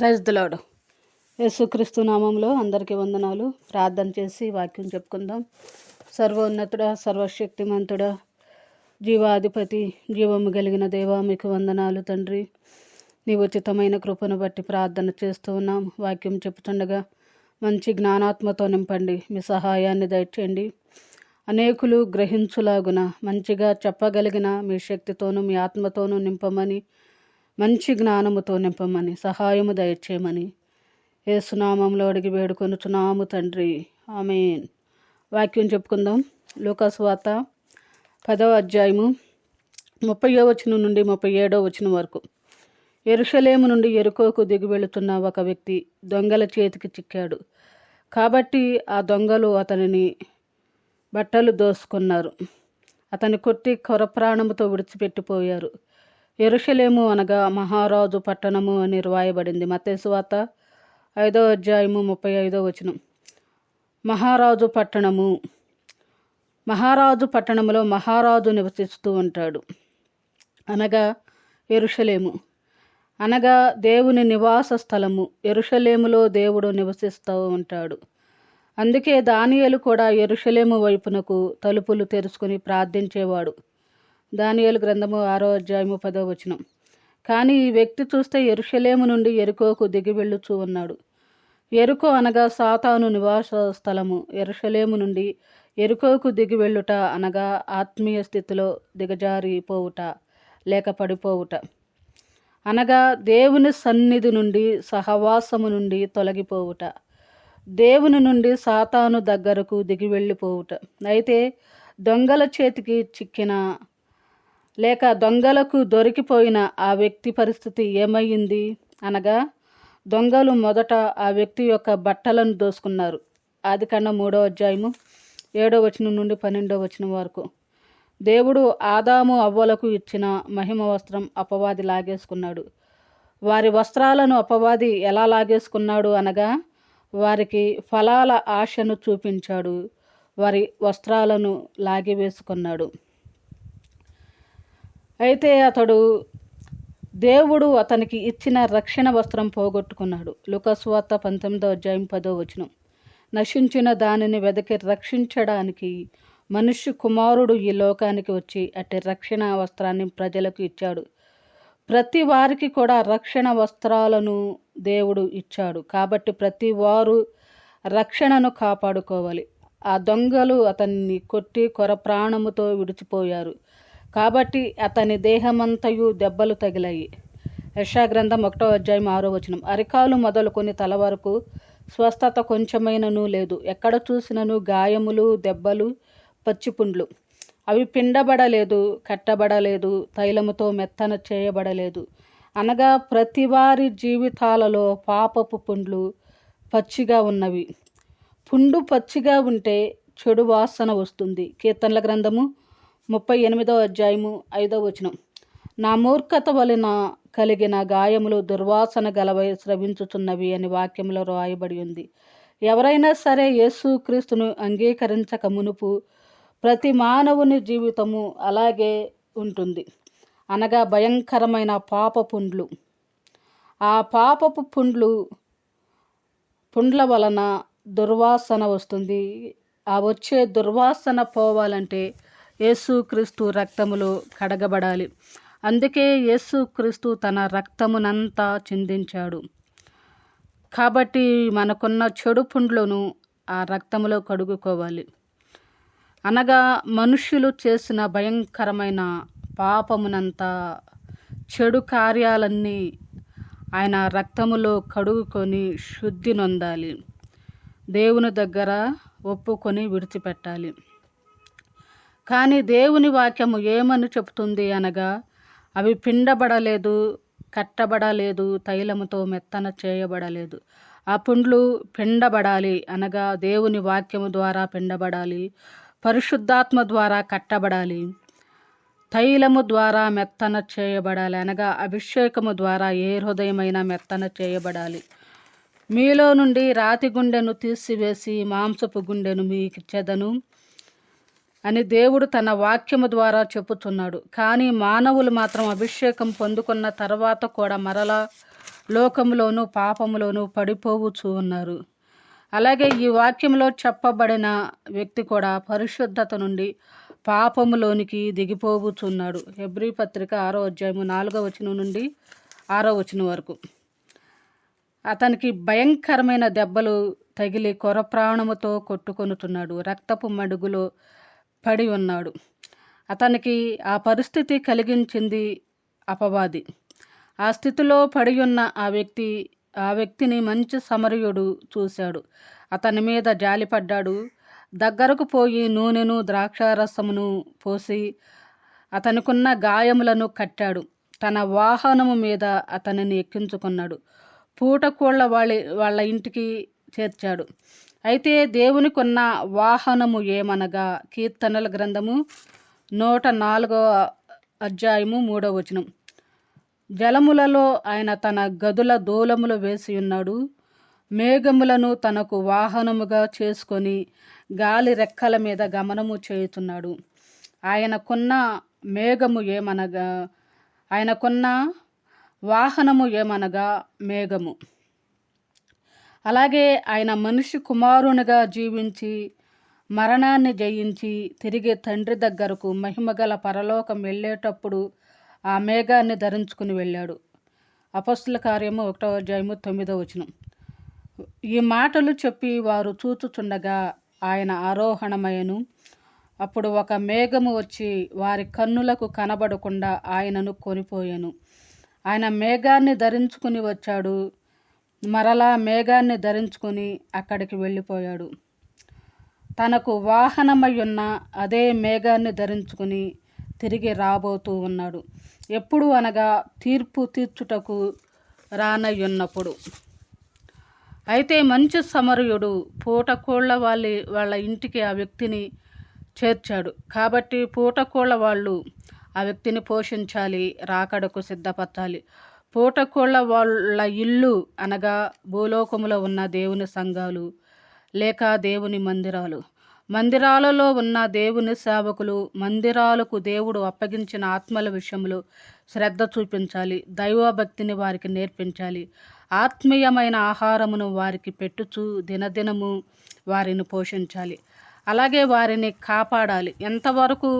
Praise దిలాడు యేసుక్రీస్తు నామంలో అందరికీ వందనాలు. ప్రార్థన చేసి వాక్యం చెప్పుకుందాం. సర్వోన్నతుడ సర్వశక్తిమంతుడ జీవాధిపతి జీవము కలిగిన దేవా మీకు వందనాలు తండ్రి. నీ ఉచితమైన కృపను బట్టి ప్రార్థన చేస్తూ ఉన్నాం. వాక్యం చెప్తుండగా మంచి జ్ఞానాత్మతో నింపండి. మీ సహాయాన్ని దయచేయండి. అనేకులు గ్రహించులాగున మంచిగా చెప్పగలిగిన మీ శక్తితోనూ మీ ఆత్మతోనూ నింపమని మంచి జ్ఞానముతో నింపమని సహాయము దయచేయమని. ఏసునామంలో అడిగి వేడుకొనుచున్నాము తండ్రి. ఆమె వాక్యం చెప్పుకుందాం. లూకాసు పదవ అధ్యాయము ముప్పయో వచనం నుండి ముప్పై ఏడో వచనం వరకు. ఎరుషలేము నుండి ఎరుకోకు దిగి వెళుతున్న ఒక వ్యక్తి దొంగల చేతికి చిక్కాడు. కాబట్టి ఆ దొంగలు అతనిని బట్టలు దోసుకున్నారు. అతని కొట్టి కొరప్రాణముతో విడిచిపెట్టిపోయారు. ఎరుషలేము అనగా మహారాజు పట్టణము అని రాయబడింది. మతేసువాత ఐదో అధ్యాయము ముప్పై ఐదో వచనం. మహారాజు పట్టణము. మహారాజు పట్టణములో మహారాజు నివసిస్తూ ఉంటాడు. అనగా ఎరుషలేము. అనగా దేవుని నివాస స్థలము. ఎరుషలేములో దేవుడు నివసిస్తూ ఉంటాడు. అందుకే దానియలు కూడా ఎరుషలేము వైపునకు తలుపులు తెరుచుకుని ప్రార్థించేవాడు. దానియేలు గ్రంథము ఆరో అధ్యాయము పదో వచనం. కానీ ఈ వ్యక్తి చూస్తే ఎరుషలేము నుండి ఎరుకోకు దిగి వెళ్ళుచూ ఉన్నాడు. ఎరుకో అనగా సాతాను నివాస స్థలము. ఎరుషలేము నుండి ఎరుకోకు దిగి వెళ్ళుట అనగా ఆత్మీయ స్థితిలో దిగజారిపోవుట లేక పడిపోవుట. అనగా దేవుని సన్నిధి నుండి సహవాసము నుండి తొలగిపోవుట. దేవుని నుండి సాతాను దగ్గరకు దిగి వెళ్ళిపోవుట. అయితే దొంగల చేతికి చిక్కిన లేక దొంగలకు దొరికిపోయిన ఆ వ్యక్తి పరిస్థితి ఏమయ్యింది? అనగా దొంగలు మొదట ఆ వ్యక్తి యొక్క బట్టలను దోసుకున్నారు. ఆది కన్నా మూడో అధ్యాయము ఏడో వచనం నుండి పన్నెండో వచనం వరకు. దేవుడు ఆదాము అవ్వలకు ఇచ్చిన మహిమ వస్త్రం అపవాది లాగేసుకున్నాడు. వారి వస్త్రాలను అపవాది ఎలా లాగేసుకున్నాడు? అనగా వారికి ఫలాల ఆశను చూపించాడు. వారి వస్త్రాలను లాగివేసుకున్నాడు. అయితే అతడు దేవుడు అతనికి ఇచ్చిన రక్షణ వస్త్రం పోగొట్టుకున్నాడు. లుకస్వార్త పంతొమ్మిదో అధ్యాయం పదో వచనం. నశించిన దానిని వెదకి రక్షించడానికి మనుష్య కుమారుడు ఈ లోకానికి వచ్చి అట్టి రక్షణ వస్త్రాన్ని ప్రజలకు ఇచ్చాడు. ప్రతి వారికి కూడా రక్షణ వస్త్రాలను దేవుడు ఇచ్చాడు. కాబట్టి ప్రతి వారు రక్షణను కాపాడుకోవాలి. ఆ దొంగలు అతన్ని కొట్టి కొర ప్రాణముతో విడిచిపోయారు. కాబట్టి అతని దేహమంతయు దెబ్బలు తగిలాయి. యశాగ్రంథం ఒకటో అధ్యాయం ఆరో వచనం. అరికాలు మొదలుకొని తల వరకు స్వస్థత కొంచెమైనను లేదు. ఎక్కడ చూసినను గాయములు దెబ్బలు పచ్చిపుండ్లు. అవి పిండబడలేదు కట్టబడలేదు తైలముతో మెత్తన చేయబడలేదు. అనగా ప్రతి వారి జీవితాలలో పాపపు పుండ్లు పచ్చిగా ఉన్నవి. పుండు పచ్చిగా ఉంటే చెడు వాసన వస్తుంది. కీర్తనల గ్రంథము ముప్పై ఎనిమిదో అధ్యాయము ఐదో వచనం. నా మూర్ఖత వలన కలిగిన గాయములు దుర్వాసన గలవై స్రవించుచున్నవి అని వాక్యంలో రాయబడి ఉంది. ఎవరైనా సరే యేసుక్రీస్తును అంగీకరించక మునుపు ప్రతి మానవుని జీవితము అలాగే ఉంటుంది. అనగా భయంకరమైన పాప పుండ్లు. ఆ పాపపు పుండ్లు పుండ్ల వలన దుర్వాసన వస్తుంది. ఆ వచ్చే దుర్వాసన పోవాలంటే యేసుక్రీస్తు రక్తములో కడగబడాలి. అందుకే యేసుక్రీస్తు తన రక్తమునంతా చిందించాడు. కాబట్టి మనకున్న చెడు పుండ్లను ఆ రక్తములో కడుగుకోవాలి. అనగా మనుష్యులు చేసిన భయంకరమైన పాపమునంతా చెడు కార్యాలన్నీ ఆయన రక్తములో కడుగుకొని శుద్ధి నొందాలి. దేవుని దగ్గర ఒప్పుకొని విడిచిపెట్టాలి. కానీ దేవుని వాక్యము ఏమని చెబుతుంది అనగా అవి పిండబడలేదు కట్టబడలేదు తైలముతో మెత్తన చేయబడలేదు. ఆ పుండ్లు పిండబడాలి అనగా దేవుని వాక్యము ద్వారా పిండబడాలి పరిశుద్ధాత్మ ద్వారా కట్టబడాలి తైలము ద్వారా మెత్తన చేయబడాలి అనగా అభిషేకము ద్వారా ఏ హృదయమైన మెత్తన చేయబడాలి. మీలో నుండి రాతి గుండెను తీసివేసి మాంసపు గుండెను మీకిచ్చెదను. అని దేవుడు తన వాక్యము ద్వారా చెబుతున్నాడు. కానీ మానవులు మాత్రం అభిషేకం పొందుకున్న తర్వాత కూడా మరలా లోకములోను పాపములోను పడిపోవచ్చు ఉన్నారు అలాగే ఈ వాక్యంలో చెప్పబడిన వ్యక్తి కూడా పరిశుద్ధత నుండి పాపములోనికి దిగిపోవచ్చున్నాడు హెబ్రి పత్రిక ఆరో అధ్యాయము నాలుగో వచనం నుండి ఆరో వచనం వరకు. అతనికి భయంకరమైన దెబ్బలు తగిలి కొర ప్రాణముతో కొట్టుకొనుతున్నాడు రక్తపు మడుగులో పడి ఉన్నాడు. అతనికి ఆ పరిస్థితి కలిగించింది అపవాది. ఆ స్థితిలో పడి ఉన్న ఆ వ్యక్తి ఆ వ్యక్తిని మంచి సమరయుడు చూశాడు. అతని మీద జాలిపడ్డాడు. దగ్గరకు పోయి నూనెను ద్రాక్షారసమును పోసి అతనికున్న గాయములను కట్టాడు. తన వాహనము మీద అతనిని ఎక్కించుకున్నాడు. పూటకోళ్ళ వాళ్ళ వాళ్ళ ఇంటికి చేర్చాడు. అయితే దేవునికున్న వాహనము ఏమనగా? కీర్తనల గ్రంథము నూట నాలుగో అధ్యాయము మూడో వచనం. జలములలో ఆయన తన గదుల దూలములు వేసి ఉన్నాడు. మేఘములను తనకు వాహనముగా చేసుకొని గాలి రెక్కల మీద గమనము చేయుతున్నాడు. ఆయనకున్న మేఘము ఏమనగా? ఆయనకున్న వాహనము ఏమనగా? మేఘము. అలాగే ఆయన మనిషి కుమారునిగా జీవించి మరణాన్ని జయించి తిరిగి తండ్రి దగ్గరకు మహిమగల పరలోకం వెళ్ళేటప్పుడు ఆ మేఘాన్ని ధరించుకుని వెళ్ళాడు. అపస్తుల కార్యము ఒకటో అధ్యాయము తొమ్మిదో వచనం. ఈ మాటలు చెప్పి వారు చూచుచుండగా ఆయన ఆరోహణమయను అప్పుడు ఒక మేఘము వచ్చి వారి కన్నులకు కనబడకుండా ఆయనను కొనిపోయాను. ఆయన మేఘాన్ని ధరించుకుని వచ్చాడు. మరలా మేఘాన్ని ధరించుకుని అక్కడికి వెళ్ళిపోయాడు. తనకు వాహనమై ఉన్న అదే మేఘాన్ని ధరించుకుని తిరిగి రాబోతూ ఉన్నాడు. ఎప్పుడు అనగా తీర్పు తీర్చుటకు రానయ్యున్నప్పుడు. అయితే మంచి సమరయుడు పూటకోళ్ళ వాళ్ళ వాళ్ళ ఇంటికి ఆ వ్యక్తిని చేర్చాడు. కాబట్టి పూటకోళ్ళ వాళ్ళు ఆ వ్యక్తిని పోషించాలి రాకడకు సిద్ధపరచాలి పూటకోళ్ళ వాళ్ళ ఇల్లు అనగా భూలోకములో ఉన్న దేవుని సంఘాలు లేక దేవుని మందిరాలు. మందిరాలలో ఉన్న దేవుని సేవకులు మందిరాలకు దేవుడు అప్పగించిన ఆత్మల విషయంలో శ్రద్ధ చూపించాలి దైవభక్తిని వారికి నేర్పించాలి. ఆత్మీయమైన ఆహారమును వారికి పెట్టుచు దినదినము వారిని పోషించాలి. అలాగే వారిని కాపాడాలి. ఎంతవరకు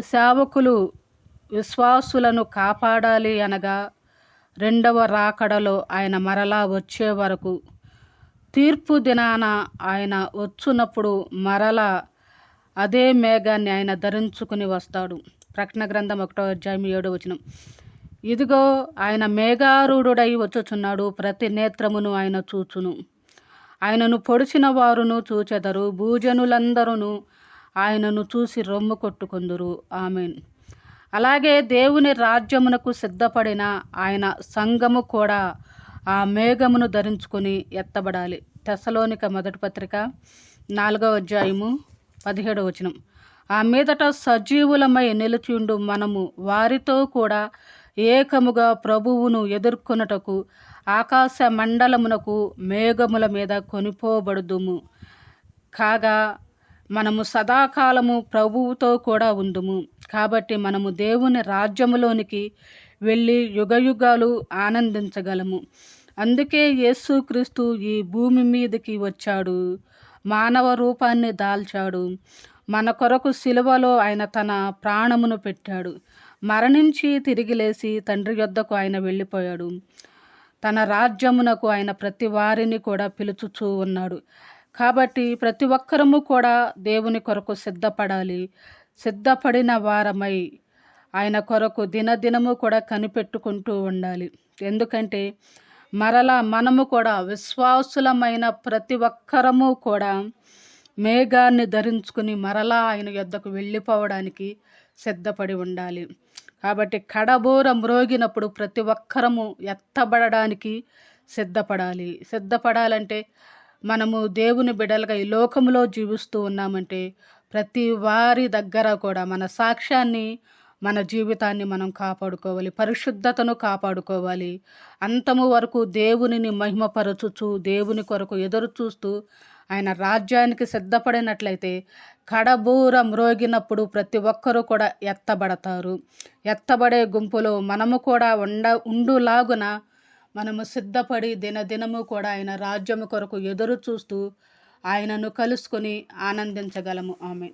సేవకులు విశ్వాసులను కాపాడాలి అనగా రెండవ రాకడలో ఆయన మరలా వచ్చే వరకు తీర్పు దినాన ఆయన వచ్చునప్పుడు మరల అదే మేఘాన్ని ఆయన ధరించుకుని వస్తాడు. ప్రకటన గ్రంథం ఒకటో అధ్యాయం ఏడో వచనం. ఇదిగో ఆయన మేఘారూఢుడై వచ్చుచున్నాడు ప్రతి నేత్రమును ఆయన చూచును. ఆయనను పొడిచిన వారును చూచెదరు భూజనులందరూ ఆయనను చూసి రొమ్ము కొట్టుకుందురు. ఆమెన్. అలాగే దేవుని రాజ్యమునకు సిద్ధపడిన ఆయన సంఘము కూడా ఆ మేఘమును ధరించుకొని ఎత్తబడాలి. తెసలోనిక మొదటి పత్రిక నాలుగవ అధ్యాయము పదిహేడవ వచనం. ఆ మీదట సజీవులమై నిలుచుండు మనము వారితో కూడా ఏకముగా ప్రభువును ఎదుర్కొనుటకు ఆకాశ మండలమునకు మేఘముల మీద కొనిపోబడుదుము. కాగా మనము సదాకాలము ప్రభువుతో కూడా ఉందుము. కాబట్టి మనము దేవుని రాజ్యములోనికి వెళ్ళి యుగయుగాలు ఆనందించగలము. అందుకే యేసుక్రీస్తు ఈ భూమి మీదకి వచ్చాడు. మానవ రూపాన్ని దాల్చాడు. మన కొరకు సిలువలో ఆయన తన ప్రాణమును పెట్టాడు. మరణించి తిరిగి లేచి తండ్రి యొద్దకు ఆయన వెళ్ళిపోయాడు. తన రాజ్యమునకు ఆయన ప్రతి వారిని కూడా పిలుచుచూ ఉన్నాడు. కాబట్టి ప్రతి ఒక్కరము కూడా దేవుని కొరకు సిద్ధపడాలి. సిద్ధపడిన వారమై ఆయన కొరకు దినదినము కూడా కనిపెట్టుకుంటూ ఉండాలి. ఎందుకంటే మరలా మనము కూడా విశ్వాసులమైన ప్రతి ఒక్కరము కూడా మేఘాన్ని ధరించుకుని మరలా ఆయన యొద్దకు వెళ్ళిపోవడానికి సిద్ధపడి ఉండాలి. కాబట్టి కడబోర మ్రోగినప్పుడు ప్రతి ఒక్కరము ఎత్తబడడానికి సిద్ధపడాలి. సిద్ధపడాలంటే మనము దేవుని బిడలుగా ఈ లోకంలో జీవిస్తూ ఉన్నామంటే ప్రతి వారి దగ్గర కూడా మన సాక్ష్యాన్ని మన జీవితాన్ని మనం కాపాడుకోవాలి పరిశుద్ధతను కాపాడుకోవాలి. అంతము వరకు దేవునిని మహిమపరచుచు దేవుని కొరకు ఎదురు చూస్తూ ఆయన రాజ్యానికి సిద్ధపడినట్లయితే కడబూర మ్రోగినప్పుడు ప్రతి ఒక్కరూ కూడా ఎత్తబడతారు. ఎత్తబడే గుంపులో మనము కూడా ఉండ ఉండులాగున మనము సిద్ధపడి దినదినము కూడా ఆయన రాజ్యము కొరకు ఎదురు చూస్తూ ఆయనను కలుసుకొని ఆనందించగలము. ఆమె